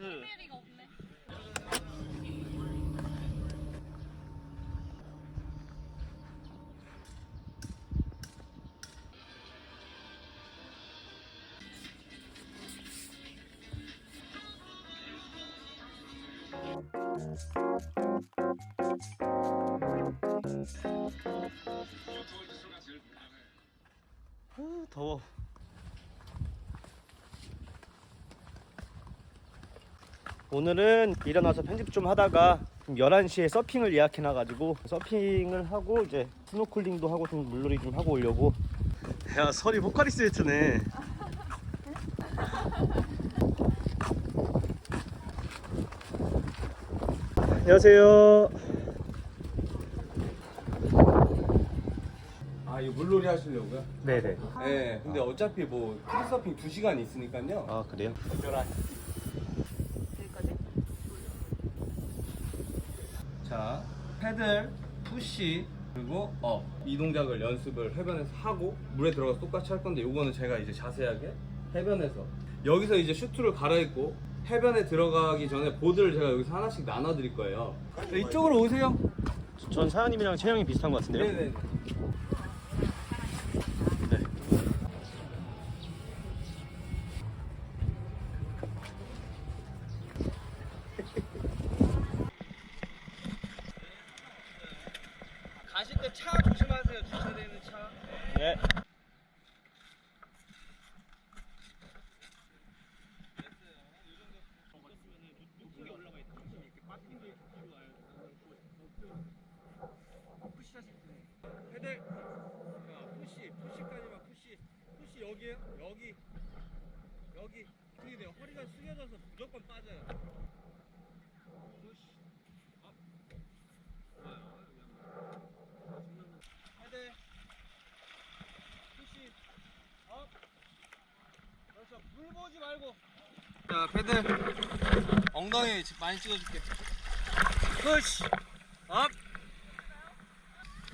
힐리가 없네. 아, 더워. 오늘은 일어나서 편집 좀 하다가 11시에 서핑을 예약해놔가지고 서핑을 하고 이제 스노클링도 하고 좀 물놀이 좀 하고 오려고. 야 설이 포카리스 히트네. 안녕하세요. 아 이거 물놀이 하시려고요? 네네. 네 근데 어차피 뭐 프리서핑 2시간 있으니까요. 아 그래요? 자 패들 푸시 그리고 업 이 동작을 연습을 해변에서 하고 물에 들어가서 똑같이 할 건데 요거는 제가 이제 자세하게 해변에서 여기서 이제 슈트를 갈아입고 해변에 들어가기 전에 보드를 제가 여기서 하나씩 나눠 드릴 거예요 네, 이쪽으로 오세요 전 사장님이랑 체형이 비슷한 것 같은데요? 네네 네. 차 조심하세요. 주차되어 있는 차. 네. 패들 자 푸시 푸시까지만 푸시. 푸시 여기에요? 여기. 여기. 어떻게 돼요? 허리가 숙여져서 무조건 빠져요 푸시 업 좋아요 패들 푸시 업 그렇죠 물 보지 말고 자 패들 엉덩이 많이 찍어줄게 푸시 업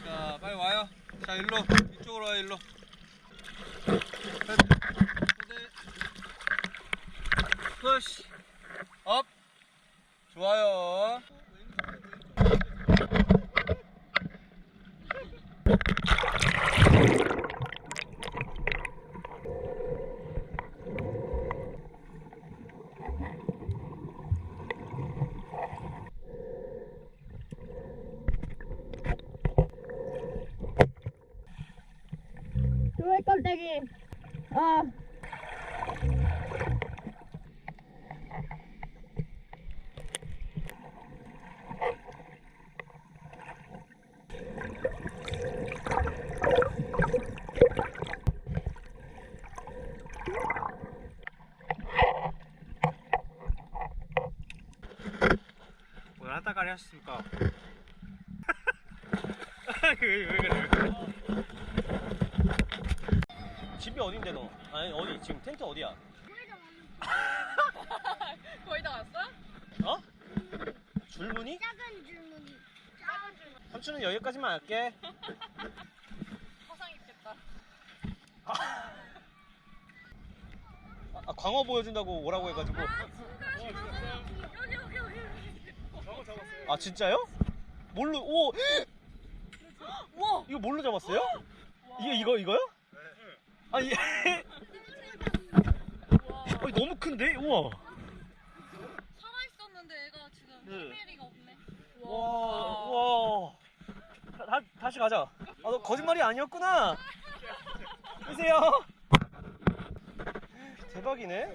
자, 빨리 와요. 자, 일로. 이쪽으로 와요, 일로. 패드. 푸시. 업. 좋아요. 왜 깜짝이. 아. 오늘 한따까리 하셨습니까? 왜, 왜 그래? 집이 어딘데 너? 아니 어디 지금 텐트 어디야? 거의 다 왔어? 어? 줄무늬? 작은 줄무늬. 작은 줄무늬. 삼촌은 여기까지만 할게. 화상 입겠다. 아, 아, 광어 보여준다고 오라고 해가지고. 여기 여기 여기. 아 진짜요? 뭘로? 오 우와. 이거 뭘로 잡았어요? 이게 이거 이거요? 아니 어, 너무 큰데? 우와. 살아 있었는데 애가 지금 네. 힐리가 없네. 와, 와. 다, 다시 가자. 아, 너 거짓말이 아니었구나. 보세요. 대박이네.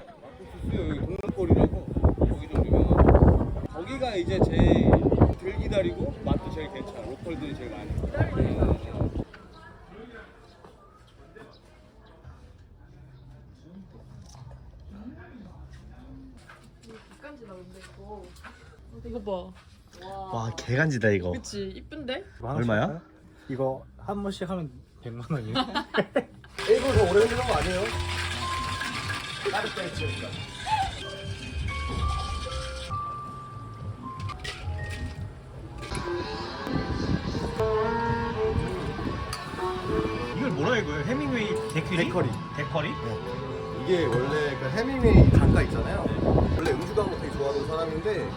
수요 여기 동남골이라고 거기 좀 유명하고 거기가 이제 제일 들 기다리고 맛도 제일 괜찮아 로컬들이 제일 많이 네. 이거 봐. 와, 개간지다 이거. 그치 이쁜데? 얼마야? 이거 한 번씩 하면 100만 원이에요. 일본 더 오래 걸리는 거 아니에요? 까르페 지니까 이걸 뭐라 해요? 해밍웨이 데큐리? 데커리. 데커리? 이게 원래 그 해밍웨이 작가 있잖아요. 원래 음주 광고 되게 좋아하고 사람인데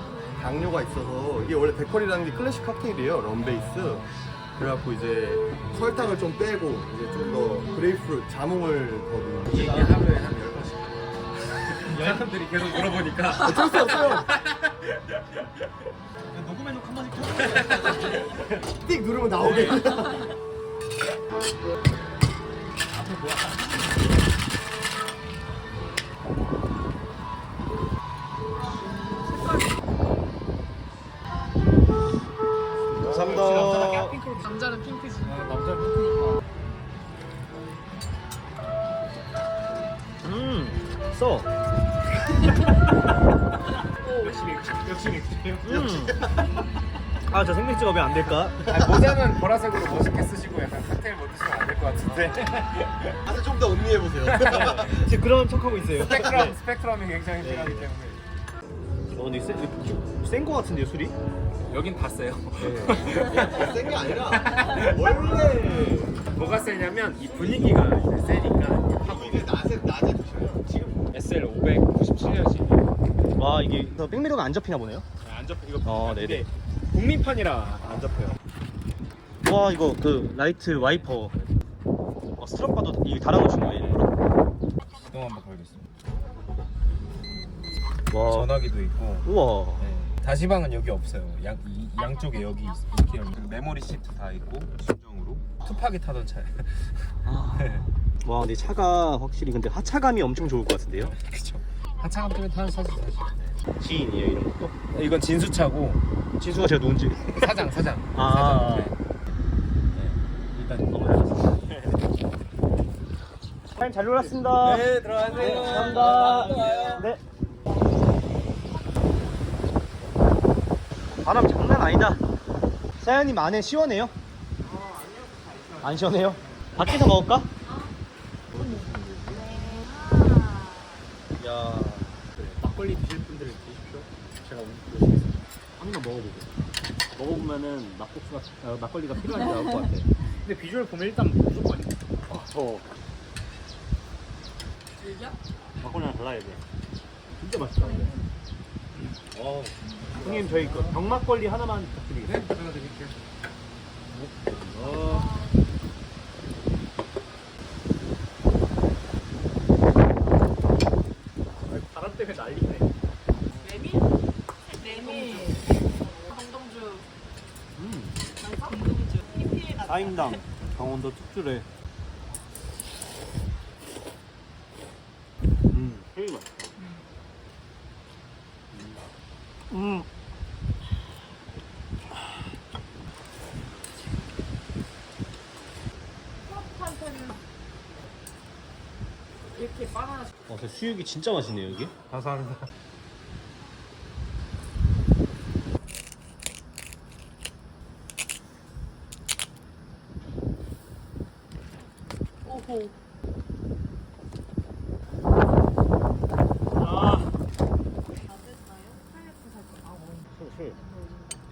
당뇨가 있어서 이게 원래 데컬이라는 게 클래식 칵테일이에요. 럼 베이스. 그래갖고 이제 설탕을 좀 빼고 이제 좀 더 그레이프루트 자몽을 더 이게 넣는 하루에 한 10번씩 사람들이 계속 물어보니까 어쩔 수 없어요. 녹음해놓고 한 번씩 띡 누르면 나오게. 감사합니 핑크지. 남자 핑크니까 음 써. 역시 맥주 역시 맥주예요 음. 아 저 생맥주가 왜 안 될까? 아니, 모자는 보라색으로 멋있게 쓰시고 약간 칵테일 뭐 드시면 안 될 것 같은데 아주 좀더 음미해 보세요. 지금 그런 척하고 있어요 스펙트럼 스펙트럼이 굉장히 필요하기 때문에 어 근데 센거 같은데요 술이? 여긴 다 세요 센게 아니라 원래 뭐가 세냐면 이 분위기가 이제 세니까 하고 이게 낮에 낮에 드셔요. 지금 SL 597년식 와 이게 저 백미러가 안 접히나 보네요 안 잡혀 이거 어, 네네. 이게 국민판이라 안 잡혀요 와 이거 그 라이트 와이퍼 어, 스트럭 봐도 이게 달아놓으신 거예요 일부러? 걸겠습니다 와 전화기도 있고 우와 네. 다시방은 여기 없어요. 양, 이, 양쪽에 여기 합니다. 그리고 메모리 시트 다 있고 순정으로 투팍이 타던 차예요. 아. 와 근데 차가 확실히 근데 하차감이 엄청 좋을 것 같은데요? 그쵸. 하차감 때문에 타는 차지 사실. 지인이에요 이런 것도? 이건 진수차고 진수가 제가 누군지 사장 사장. 아. 사장. 네. 일단 너무 잘 사장님 잘 놀았습니다 네 들어가세요. 네, 감사합니다 네 바람 장난 아니다 사장님 안에 시원해요? 안 시원해요? 밖에서 먹을까? 야 막걸리 드실 분들은 드십시오. 제가 오늘 드시겠습니다. 한번 먹어보고 먹어보면은 막국수가 어, 막걸리가 필요한지 나올 것 같아 근데 비주얼 보면 일단 무조건 저 즐겨? 막걸리랑 달라야 돼 진짜 맛있다 근데 어 형님 저희 그 병막걸리 하나만 부탁드리겠습니다 네, 제가 드릴게요. 어. 바람 때문에 난리네. 메밀? 메밀. 정동주. 음. 같은. 4인당 강원도 특주래. 음, 되게 맛있다. 음. 이렇게 바나나 어, 저 수육이 진짜 맛있네요, 여기. 감사합니다. 오호. 아.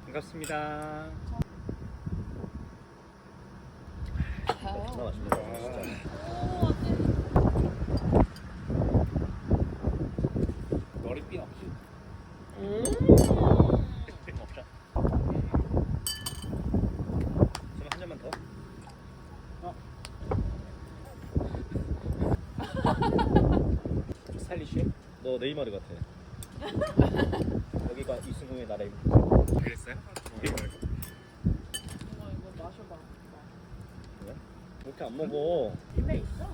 반갑습니다. 존나 맛있네, 진짜. 오, 어때? 머리핀 없이. 음. 스타일리쉬? 너 네이마르 같아. 여기가 이승우의 나라입니다. 그랬어요? 이거 이거 마셔봐. 이렇게 안 먹어. 입에 있어?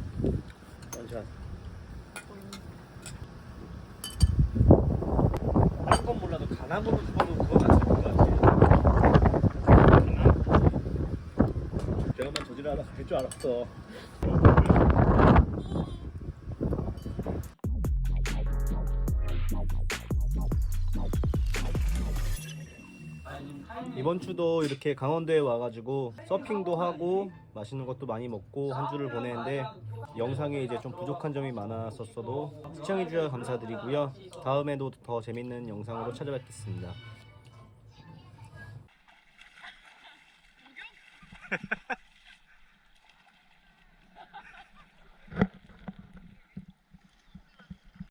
원샷. 어, 다른 건 몰라도 가나무는 그거는 그거 같은 것 같아. 제가만 저지르라 할줄 알았어. 이번 주도 이렇게 강원도에 와가지고 서핑도 하고 맛있는 것도 많이 먹고 한 주를 보내는데 영상에 이제 좀 부족한 점이 많았었어도 시청해주셔서 감사드리고요. 다음에도 더 재밌는 영상으로 찾아뵙겠습니다.